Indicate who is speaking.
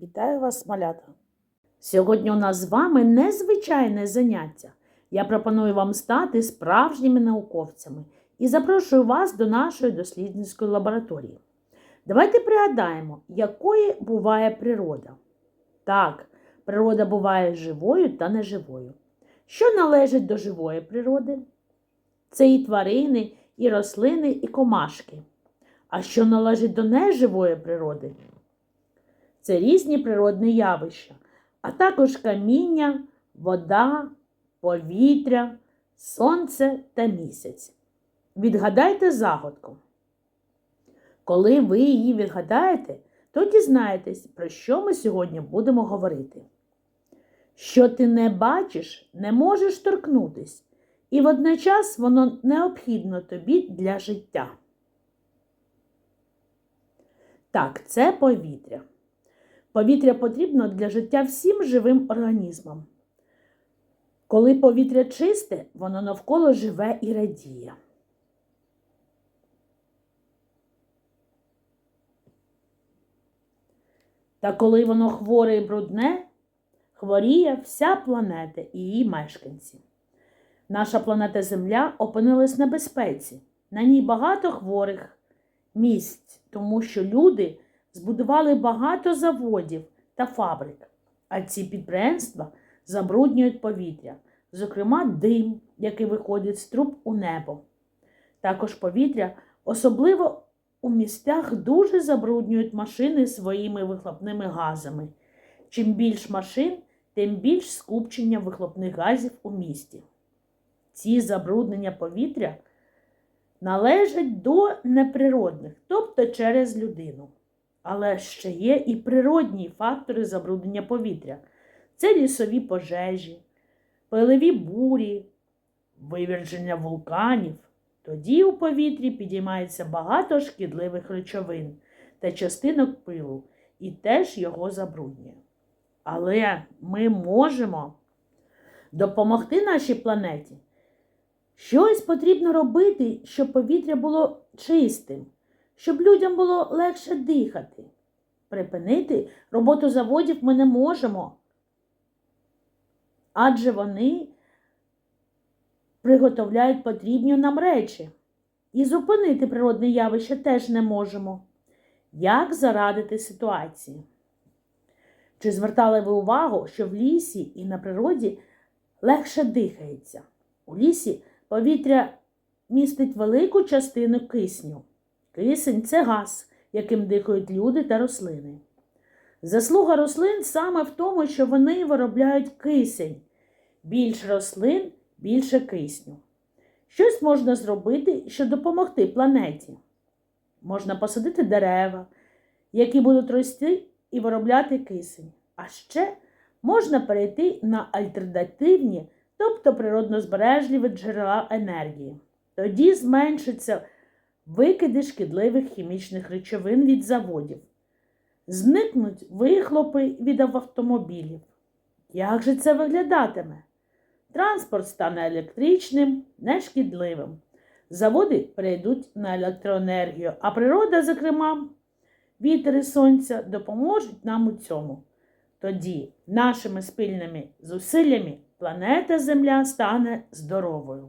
Speaker 1: Вітаю вас, малята! Сьогодні у нас з вами незвичайне заняття. Я пропоную вам стати справжніми науковцями і запрошую вас до нашої дослідницької лабораторії. Давайте пригадаємо, якою буває природа. Так, природа буває живою та неживою. Що належить до живої природи? Це і тварини, і рослини, і комашки. А що належить до неживої природи? Це різні природні явища, а також каміння, вода, повітря, сонце та місяць. Відгадайте загадку. Коли ви її відгадаєте, то дізнаєтесь, про що ми сьогодні будемо говорити. Що ти не бачиш, не можеш торкнутись, і водночас воно необхідно тобі для життя. Так, це повітря. Повітря потрібно для життя всім живим організмам. Коли повітря чисте, воно навколо живе і радіє. Та коли воно хворе і брудне, хворіє вся планета і її мешканці. Наша планета Земля опинилась в небезпеці. На ній багато хворих місць, тому що люди збудували багато заводів та фабрик, а ці підприємства забруднюють повітря, зокрема дим, який виходить з труб у небо. Також повітря, особливо у містах, дуже забруднюють машини своїми вихлопними газами. Чим більш машин, тим більш скупчення вихлопних газів у місті. Ці забруднення повітря належать до неприродних, тобто через людину. Але ще є і природні фактори забруднення повітря. Це лісові пожежі, пилові бурі, виверження вулканів. Тоді у повітрі підіймається багато шкідливих речовин та частинок пилу і теж його забруднює. Але ми можемо допомогти нашій планеті. Щось потрібно робити, щоб повітря було чистим щоб людям було легше дихати. Припинити роботу заводів ми не можемо, адже вони приготовляють потрібні нам речі. І зупинити природне явище теж не можемо. Як зарадити ситуації? Чи звертали ви увагу, що в лісі і на природі легше дихається? У лісі повітря містить велику частину кисню. Кисень це газ, яким дихають люди та рослини. Заслуга рослин саме в тому, що вони виробляють кисень. Більш рослин, більше кисню. Щось можна зробити, щоб допомогти планеті. Можна посадити дерева, які будуть рости і виробляти кисень. А ще можна перейти на альтернативні, тобто природнозбережливі джерела енергії. Тоді зменшиться викиди шкідливих хімічних речовин від заводів. Зникнуть вихлопи від автомобілів. Як же це виглядатиме? Транспорт стане електричним, нешкідливим. Заводи перейдуть на електроенергію, а природа, зокрема, вітер і сонця допоможуть нам у цьому. Тоді нашими спільними зусиллями планета Земля стане здоровою.